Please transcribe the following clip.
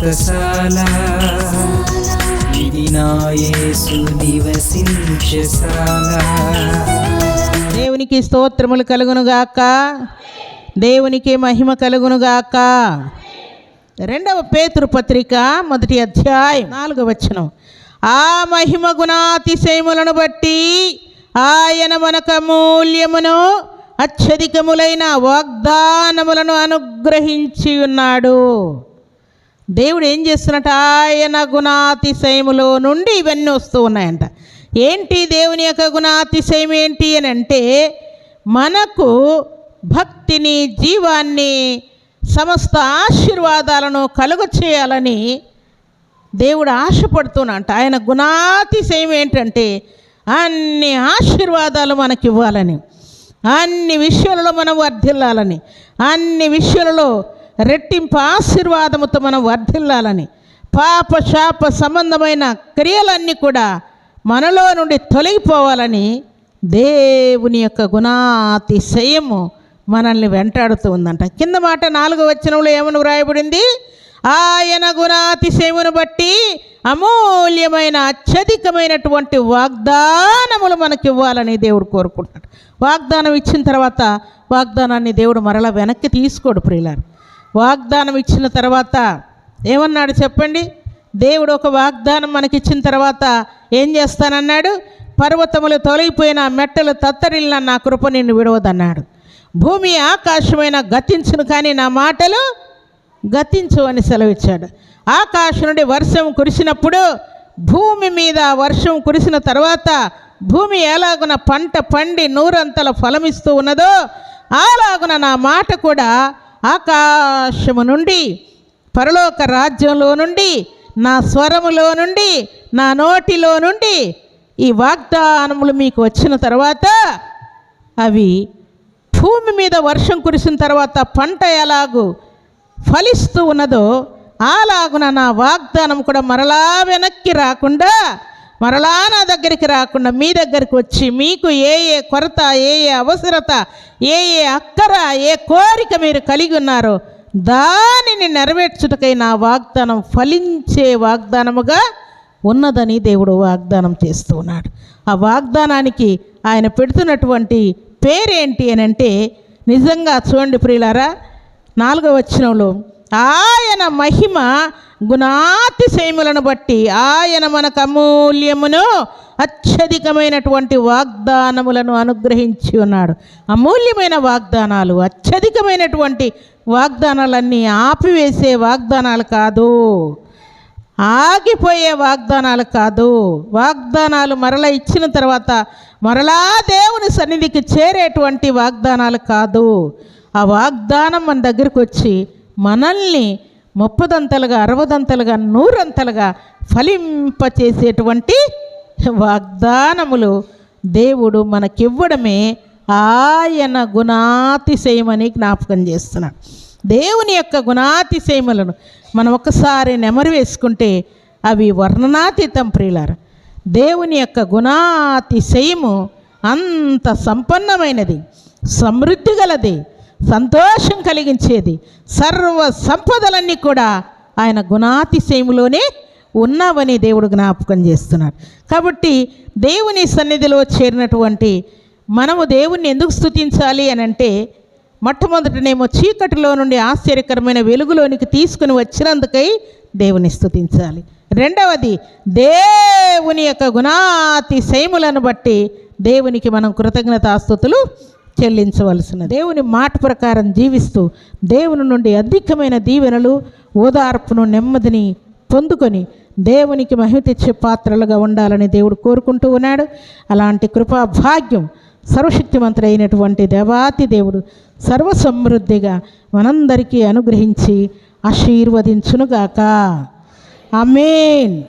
వ్రతశాల ఇది నివసించశాల దేవునికి స్తోత్రములు కలుగునుగాక దేవునికి మహిమ కలుగునుగాక రెండవ పేతృపత్రిక మొదటి అధ్యాయం నాలుగవ వచనం. ఆ మహిమ గుణాతిశయములను బట్టి ఆయన మనకు అమూల్యమును అత్యధికములైన వాగ్దానములను అనుగ్రహించి ఉన్నాడు. దేవుడు ఏం చేస్తున్నట? ఆయన గుణాతిశయములో నుండి ఇవన్నీ వస్తూ ఉన్నాయంట. ఏంటి దేవుని యొక్క గుణాతిశయం ఏంటి అని అంటే మనకు భక్తిని జీవాన్ని సమస్త ఆశీర్వాదాలను కలుగ చేయాలని దేవుడు ఆశపడుతున్నట ఆయన గుణాతిశయం ఏంటంటే అన్ని ఆశీర్వాదాలు మనకి ఇవ్వాలని అన్ని విషయాలలో మనం వర్ధిల్లాలని అన్ని విషయాలలో రెట్టింపు ఆశీర్వాదముతో మనం వర్ధిల్లాలని పాప శాప సంబంధమైన క్రియలన్నీ కూడా మనలో నుండి తొలగిపోవాలని దేవుని యొక్క గుణాతిశయము మనల్ని వెంటాడుతూ ఉందంట. కింద మాట నాలుగో వచనంలో ఏమని వ్రాయబడింది? ఆయన గుణాతిశయమును బట్టి అమూల్యమైన అత్యధికమైనటువంటి వాగ్దానములు మనకి ఇవ్వాలని దేవుడు కోరుకుంటున్నాడు. వాగ్దానం ఇచ్చిన తర్వాత వాగ్దానాన్ని దేవుడు మరలా వెనక్కి తీసుకోడు ప్రియులారు. వాగ్దానం ఇచ్చిన తర్వాత ఏమన్నాడు చెప్పండి? దేవుడు ఒక వాగ్దానం మనకిచ్చిన తర్వాత ఏం చేస్తానన్నాడు? పర్వతములు తొలగిపోయిన మెట్టలు తత్తరిల్లిన నా కృప నిన్ను విడవదన్నాడు. భూమి ఆకాశమైన గతించును కానీ నా మాటలు గతించు అని సెలవిచ్చాడు. ఆకాశం నుండి వర్షం కురిసినప్పుడు భూమి మీద వర్షం కురిసిన తర్వాత భూమి ఎలాగున పంట పండి నూరంతల ఫలమిస్తూ ఉన్నదో అలాగున నా మాట కూడా ఆకాశము నుండి పరలోక రాజ్యంలో నుండి నా స్వరములో నుండి నా నోటిలో నుండి ఈ వాగ్దానములు మీకు వచ్చిన తర్వాత అవి భూమి మీద వర్షం కురిసిన తర్వాత పంట ఎలాగూ ఫలిస్తూ ఉన్నదో అలాగున నా వాగ్దానం కూడా మరలా వెనక్కి రాకుండా మరలా నా దగ్గరికి రాకుండా మీ దగ్గరికి వచ్చి మీకు ఏ ఏ కొరత ఏ ఏ అవసరత ఏ ఏ అక్కర ఏ కోరిక మీరు కలిగి ఉన్నారో దానిని నెరవేర్చుటకై నా వాగ్దానం ఫలించే వాగ్దానముగా ఉన్నదని దేవుడు వాగ్దానం చేస్తూ ఉన్నాడు. ఆ వాగ్దానానికి ఆయన పెడుతున్నటువంటి పేరేంటి అని అంటే నిజంగా చూడండి ప్రియులారా నాలుగవ వచనంలో ఆయన మహిమ గుణాతిశయములను బట్టి ఆయన మనకు అమూల్యమును అత్యధికమైనటువంటి వాగ్దానములను అనుగ్రహించి ఉన్నాడు. అమూల్యమైన వాగ్దానాలు అత్యధికమైనటువంటి వాగ్దానాలన్నీ ఆపివేసే వాగ్దానాలు కాదు. ఆగిపోయే వాగ్దానాలు కాదు. వాగ్దానాలు మరలా ఇచ్చిన తర్వాత మరలా దేవుని సన్నిధికి చేరేటువంటి వాగ్దానాలు కాదు. ఆ వాగ్దానం మన దగ్గరికి వచ్చి మనల్ని ముప్పదంతలుగా అరవదంతలుగా నూరంతలుగా ఫలింపచేసేటువంటి వాగ్దానములు దేవుడు మనకివ్వడమే ఆయన గుణాతిశయమని జ్ఞాపకం చేస్తున్నాడు. దేవుని యొక్క గుణాతిశయములను మనం ఒకసారి నెమరు వేసుకుంటే అవి వర్ణనాతీతం ప్రియులారు. దేవుని యొక్క గుణాతిశయము అంత సంపన్నమైనది సమృద్ధి గలది సంతోషం కలిగించేది. సర్వ సంపదలన్నీ కూడా ఆయన గుణాతిశయములోనే ఉన్నావని దేవుడు జ్ఞాపకం చేస్తున్నాడు. కాబట్టి దేవుని సన్నిధిలో చేరినటువంటి మనము దేవుణ్ణి ఎందుకు స్థుతించాలి అని అంటే మొట్టమొదటనేమో చీకటిలో నుండి ఆశ్చర్యకరమైన వెలుగులోనికి తీసుకుని వచ్చినందుకై దేవుని స్థుతించాలి రెండవది దేవుని యొక్క గుణాతిశయములను బట్టి దేవునికి మనం కృతజ్ఞతాస్తుతులు చెల్లించవలసిన దేవుని మాట ప్రకారం జీవిస్తూ దేవుని నుండి అధికమైన దీవెనలు ఓదార్పును నెమ్మదిని పొందుకొని దేవునికి మహిమ తెచ్చే పాత్రలుగా ఉండాలని దేవుడు కోరుకుంటూ ఉన్నాడు. అలాంటి కృపా భాగ్యం సర్వశక్తిమంతుడైనటువంటి దేవాతి దేవుడు సర్వసమృద్ధిగా మనందరికీ అనుగ్రహించి ఆశీర్వదించునుగాక. అమేన్